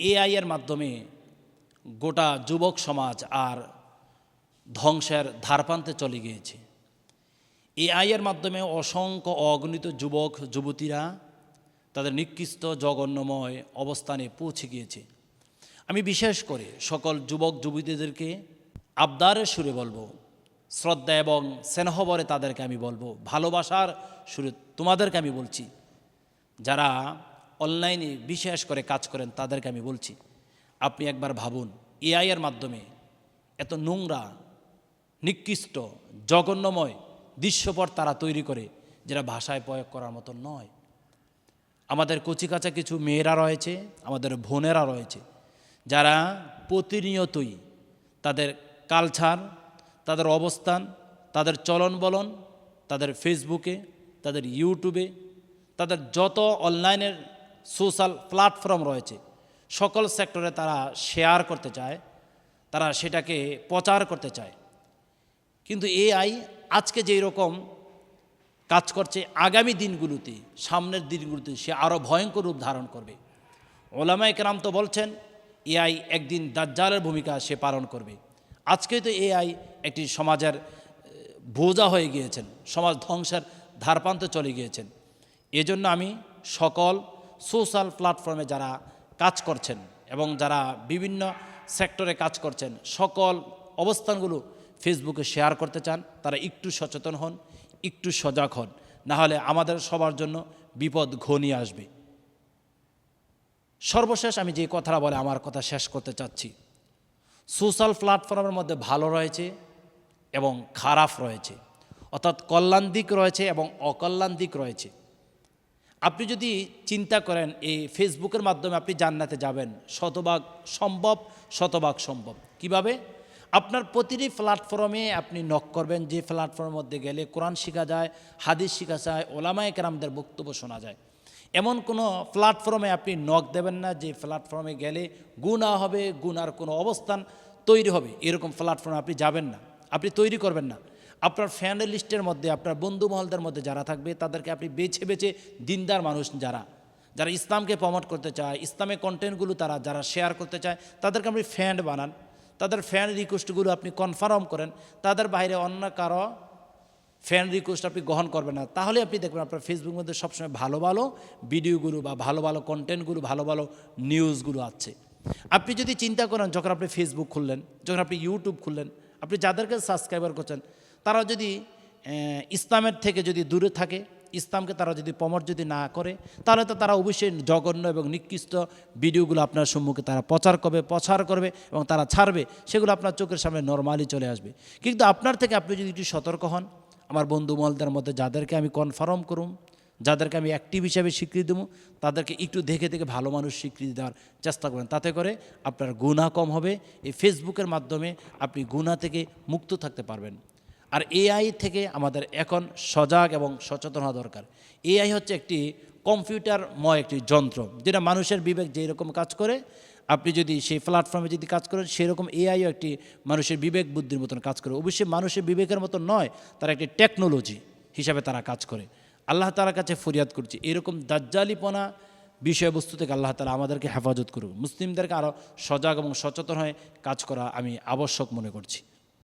AI এর মাধ্যমে গোটা যুবক সমাজ আর ধ্বংসের ধারপান্তে চলে গিয়েছে। এআই এর মাধ্যমে অসংখ্য অগণিত যুবক, যুবতীরা তাদের নিকৃষ্ট, জঘন্যময় অবস্থানে পৌঁছে গিয়েছে। আমি বিশেষ করে সকল যুবক, যুবতীদেরকে আবদারের সুরে বলব, শ্রদ্ধা এবং স্নেহবরে তাদেরকে আমি বলব, ভালোবাসার সুরে তোমাদেরকে আমি বলছি, যারা অনলাইনে বিশেষ করে কাজ করেন, তাদেরকে আমি বলছি, আপনি একবার ভাবুন এআইয়ের মাধ্যমে এত নোংরা, নিকৃষ্ট, জঘন্যময় দৃশ্যপট তারা তৈরি করে, যেটা ভাষায় প্রয়োগ করার মতো নয়। আমাদের কচিকাচা কিছু মেয়েরা রয়েছে, আমাদের বোনেরা রয়েছে, যারা প্রতিনিয়তই তাদের কালচার, তাদের অবস্থান, তাদের চলন বলন তাদের ফেসবুকে, তাদের ইউটিউবে, তাদের যত অনলাইনের সোশ্যাল প্ল্যাটফর্ম রয়েছে। সকল সেক্টরে তারা শেয়ার করতে চায়, তারা সেটাকে প্রচার করতে চায়। কিন্তু এআই আজকে যেই রকম কাজ করছে, আগামী দিনগুলোতে, সামনের দিনগুলোতে সে আরও ভয়ঙ্কর রূপ ধারণ করবে। ওলামায় কেরাম তো বলছেন, এআই একদিন দাজ্জালের ভূমিকা সে পালন করবে। আজকে তো এআই একটি সমাজের বোঝা হয়ে গিয়েছেন, সমাজ ধ্বংসের ধারপান্তে চলে গিয়েছেন। এজন্য আমি সকল সোশ্যাল প্ল্যাটফর্মে যারা কাজ করছেন এবং যারা বিভিন্ন সেক্টরে কাজ করছেন, সকল অবস্থানগুলো ফেসবুকে শেয়ার করতে চান, তারা একটু সচেতন হন, একটু সজাগ হন, না হলে আমাদের সবার জন্য বিপদ ঘনিয়ে আসবে। সর্বশেষ আমি যে কথাটা বলে আমার কথা শেষ করতে চাচ্ছি। সোশ্যাল প্ল্যাটফর্মের মধ্যে ভালো রয়েছে এবং খারাপ রয়েছে। অর্থাৎ কল্যাণ দিক রয়েছে এবং অকল্যাণ দিক রয়েছে। আপনি যদি চিন্তা করেন, এই ফেসবুকের মাধ্যমে আপনি জান্নাতে যাবেন, শতভাগ সম্ভব শতভাগ সম্ভব। কীভাবে? আপনার প্রতিটি প্ল্যাটফর্মে আপনি নক করবেন, যে প্ল্যাটফর্মের মধ্যে গেলে কোরআন শেখা যায়, হাদিস শেখা যায়, ওলামায় কেরামদের বক্তব্য শোনা যায়। এমন কোনো প্ল্যাটফর্মে আপনি নক দেবেন না, যে প্ল্যাটফর্মে গেলে গুণা হবে, গুনার কোনো অবস্থান তৈরি হবে। এরকম প্ল্যাটফর্মে আপনি যাবেন না। আপনি তৈরি করবেন না। আপনার ফ্যান্ড লিস্টের মধ্যে, আপনার বন্ধু মহলদের মধ্যে যারা থাকবে, তাদেরকে আপনি বেছে বেছে দিনদার মানুষ যারা। যারা ইসলামকে প্রমোট করতে চায় ইসলামের কন্টেন্টগুলো তারা, যারা শেয়ার করতে চায়, তাদেরকে আপনি ফ্যান্ড বানান। তাদের ফ্যান রিকোয়েস্টগুলো আপনি কনফার্ম করেন। তাদের বাইরে অন্য কারও ফ্যান রিকোয়েস্ট আপনি গ্রহণ করবেন না। তাহলে আপনি দেখবেন আপনার ফেসবুকের মধ্যে সবসময় ভালো ভালো ভিডিওগুলো বা ভালো ভালো কন্টেন্টগুলো ভালো ভালো নিউজগুলো আছে। আপনি যদি চিন্তা করেন, যখন আপনি ফেসবুক খুললেন, যখন আপনি ইউটিউব খুললেন, আপনি যাদেরকে সাবস্ক্রাইবার করছেন তারা যদি ইসলামের থেকে যদি দূরে থাকে, ইসলামকে তারা যদি প্রমোট যদি না করে, তাহলে তো তারা অবশ্যই জঘন্য এবং নিকৃষ্ট ভিডিওগুলো আপনার সম্মুখে তারা প্রচার করবে প্রচার করবে এবং তারা ছাড়বে। সেগুলো আপনার চোখের সামনে নর্মালি চলে আসবে। কিন্তু আপনার থেকে আপনি যদি একটু সতর্ক হন, আমার বন্ধু মহলদের মধ্যে যাদেরকে আমি কনফার্ম করুম, যাদেরকে আমি অ্যাক্টিভ হিসাবে স্বীকৃতি দেবো তাদেরকে একটু দেখে দেখে ভালো মানুষ স্বীকৃতি দেওয়ার চেষ্টা করেন তাতে করে আপনার গুণা কম হবে, এই ফেসবুকের মাধ্যমে আপনি গুণা থেকে মুক্ত থাকতে পারবেন। আর এআই থেকে আমাদের এখন সজাগ এবং সচেতন হওয়া দরকার। এআই হচ্ছে একটি কম্পিউটারময় একটি যন্ত্র, যেটা মানুষের বিবেক যেই রকম কাজ করে, আপনি যদি সেই প্ল্যাটফর্মে যদি কাজ করেন, সেরকম এআইও একটি মানুষের বিবেক বুদ্ধির মতন কাজ করে। অবশ্যই মানুষের বিবেকের মতন নয়, তারা একটি টেকনোলজি হিসাবে তারা কাজ করে। আল্লাহ তালার কাছে ফরিয়াদ করছি, এরকম দাজ্জালিপনা বিষয়বস্তু থেকে আল্লাহ তালা আমাদেরকে হেফাজত করুক। মুসলিমদেরকে আরও সজাগ এবং সচেতন হয়ে কাজ করা আমি আবশ্যক মনে করছি।